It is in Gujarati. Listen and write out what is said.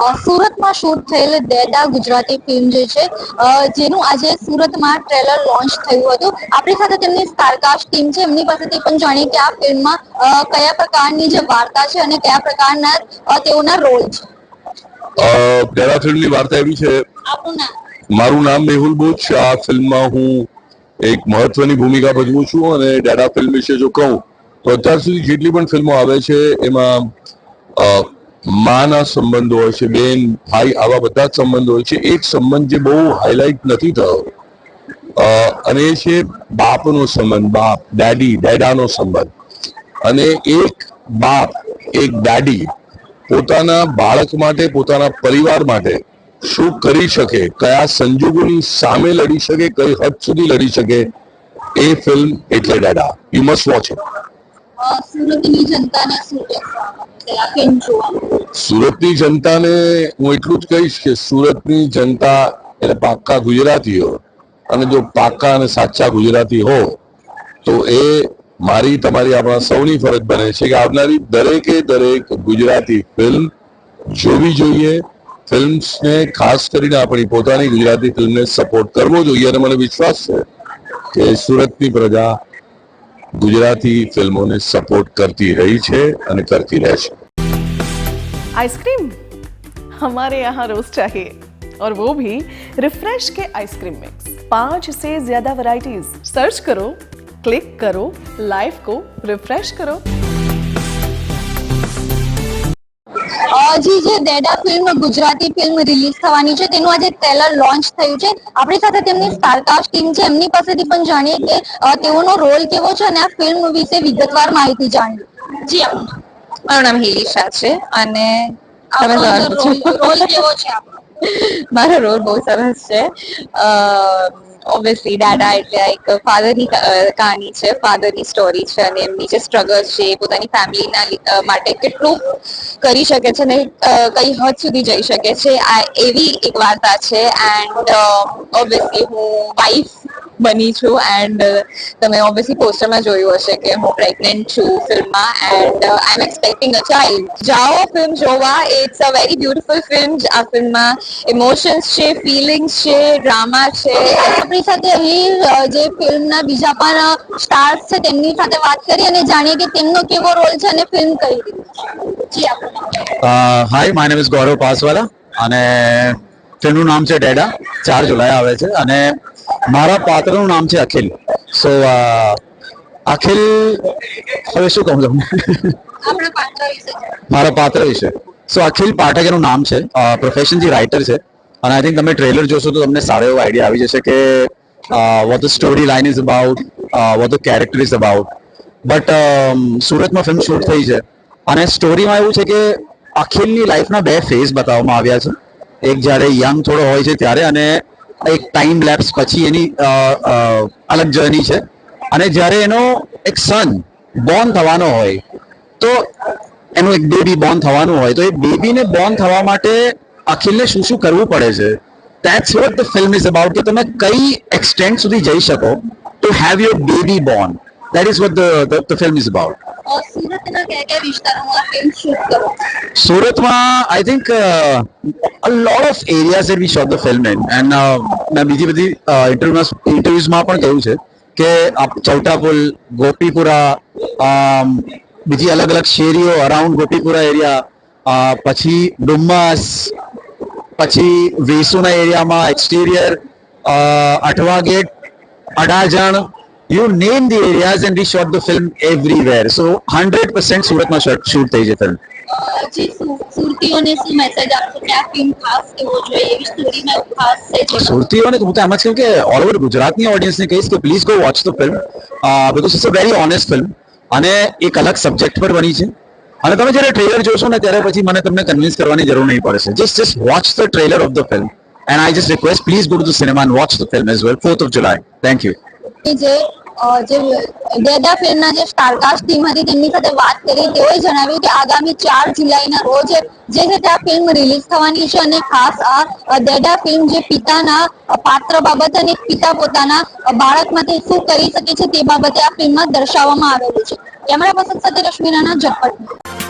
સુરતમાં શૂટ થયેલ દેદા ગુજરાતી ફિલ્મ જે છે જેનું આજે સુરતમાં ટ્રેલર લોન્ચ થયું હતું. આપણી સાથે તેમની સ્ટારકાસ્ટ ટીમ છે. એમની પાસેથી પણ જાણીએ કે આ ફિલ્મમાં કયા પ્રકારની જે વાર્તા છે અને કયા પ્રકારના તેઓના રોલ છે. પેલા ફિલ્મની વાર્તા એવી છે. મારું નામ મેહુલ બુચ આ ફિલ્મમાં હું એક મહત્વની ભૂમિકા ભજવું છું અને ડેડા ફિલ્મ વિશે જો કહું તો અત્યાર સુધી જેટલી પણ ફિલ્મો આવે છે એમાં માના સંબંધો હોય છે, બેન, ભાઈ, આવા બધા જ સંબંધો હોય છે. એક સંબંધ જે બહુ હાઇલાઇટ નથી થયો. અને એ છે બાપનો સંબંધ, બાપ ડેડી ડેડાનો સંબંધ. અને એક બાપ, એક દાદી પોતાના બાળક માટે, પોતાના પરિવાર માટે શું કરી શકે, કયા સંજોગોની સામે લડી શકે, કઈ હદ સુધી લડી શકે એ ફિલ્મ એટલે Deda you must watch it સુરતની જનતાને હું એટલું જ કહીશ કે સુરતની જનતા એટલે પાક્કા ગુજરાતીઓ. અને જો પાક્કા અને સાચા ગુજરાતી હો, તો એ મારી તમારી આપણા સૌની ફરજ બને છે કે આવનારી દરેકે દરેક ગુજરાતી ફિલ્મ જોવી જોઈએ. ફિલ્મ્સને ખાસ કરીને આપણી પોતાની ગુજરાતી ફિલ્મને સપોર્ટ કરવો જોઈએ અને મને વિશ્વાસ છે કે સુરતની પ્રજા ગુજરાતી ફિલ્મોને સપોર્ટ કરતી રહી છે અને કરતી રહેશે आइसक्रीम हमारे यहाँ रोज चाहिए और वो भी रिफ्रेश के आइसक्रीम मिक्स पांच से ज्यादा वैरायटीज सर्च करो क्लिक करो लाइफ को रिफ्रेश करो હજી જે Deda film Gujarati film release થવાની છે તેનું આજે ટ્રેલર લોન્ચ થયું છે આપણી સાથે તેમની સ્ટારકાસ્ટ ટીમ છે એમની પાસેથી પણ જાણીએ કે તેઓનો રોલ કેવો છે અને આ ફિલ્મ વિશે વિગતવાર માહિતી જાણીએ જી. મારું નામ હિલી શાહ છે અને જે. રોલ કેવો છે આપનો મારો રોલ બહુ સરસ છે. ઓબ્વિયસલી દાદા એટલે એક ફાધરની કહાની છે ફાધરની સ્ટોરી છે અને એમની જે સ્ટ્રગલ છે પોતાની ફેમિલીના માટે કેટલું કરી શકે છે ને કઈ હદ સુધી જઈ શકે છે. આ એવી એક વાર્તા છે એન્ડ ઓબ્વિયસલી હું વાઈફ બની છું એન્ડ તમે ઓબ્વિયસલી પોસ્ટરમાં જોયું હશે કે હું પ્રેગ્નન્ટ છું ફિલ્મમાં and I am expecting a child જાઓ ફિલ્મ જોવા it's a very beautiful film આ ફિલ્મમાં ઇમોશન્સ છે ફિલિંગ્સ છે ડ્રામા છે. આપણી સાથે અહીં જે ફિલ્મના બીજા પણ સ્ટાર્સ છે તેમની સાથે વાત કરી અને જાણીએ કે તેમનો કેવો રોલ છે અને ફિલ્મ કઈ. જી hi my name is Gaurav Paswala અને ફિલ્મનું નામ છે ડેડા. ચાર જુલાઈ આવે છે અને મારા પાત્રનું નામ છે અખિલ. સો અખિલ હવે શું કહું તમને? મારા પાત્ર વિશે. સો અખિલ પાઠક એનું નામ છે. પ્રોફેશન જે રાઇટર છે. અને આઈ થિંક તમે ટ્રેલર જોશો તો તમને સારો એવો આઈડિયા આવી જશે કે what the story line is about what the character is about but સુરતમાં ફિલ્મ શૂટ થઈ છે. અને સ્ટોરીમાં એવું છે કે અખિલની લાઈફના બે ફેઝ બતાવવામાં આવ્યા છે. એક જ્યારે યંગ થોડો હોય છે ત્યારે અને એક ટાઈમ લેપ્સ પછી એની અલગ જર્ની છે. અને જ્યારે એનો એક સન બોર્ન થવાનો હોય, તો એનું એક બેબી બોર્ન થવાનું હોય, તો એ બેબીને બોર્ન થવા માટે અખિલને શું શું કરવું પડે છે? That's what the film is about કે તમે કઈ એક્સટેન્ટ સુધી જઈ શકો to have your baby born that is what the film is about સુરતમાં I think a lot of areas we shot the film in and મેં બીજી બધી ઇન્ટરવ્યુમાં ઇન્ટરવ્યુઝમાં પણ કહ્યું છે કે ચૌટાપુલ ચૌટા ગોપીપુરા બીજી અલગ અલગ શેરીઓ અરાઉન્ડ ગોપીપુરા એરિયા પછી ડુમ્મસ, પછી વેસુના એરિયામાં exterior Athwa Gate Adajan you name the areas and we shot the film everywhere so hundred percent સુરતમાં શૂટ થઈ છે ફિલ્મ સુરતીઓને શું મેસેજ આપશો? કે આ ફિલ્મ ખાસ કેવો જોઈએ? એવી સ્ટોરીમાં ખાસ છે સુરતીઓને તો હું તો એમ જ કહું કે ઓલ ઓવર ગુજરાતની ઓડિયન્સને કહીશ કે please go watch the film because it's a very honest film અને એક અલગ સબ્જેક્ટ પર બની છે. અને તમે જ્યારે ટ્રેલર જોશો ને ત્યારે પછી મને તમને કન્વિન્સ કરવાની જરૂર નહીં પડશે just just watch the trailer of the film and I just request please go to the cinema and watch the film as well fourth of July thank you જે જે દેદા ફેરના જે સ્ટારકાસ્ટ ટીમ હતી, તેમની સાથે વાત કરી, તેઓએ જણાવ્યું કે આગામી ચાર જુલાઈના રોજ જે છે તે આ ફિલ્મ રિલીઝ થવાની છે અને ખાસ આ દેડા ફિલ્મ જે પિતાના પાત્ર બાબત અને પિતા પોતાના બાળક માટે શું કરી શકે છે તે બાબતે આ ફિલ્મમાં દર્શાવવામાં આવેલું છે. કેમેરા પર્સન સાથે રશ્મિ રાણા ઝટપટ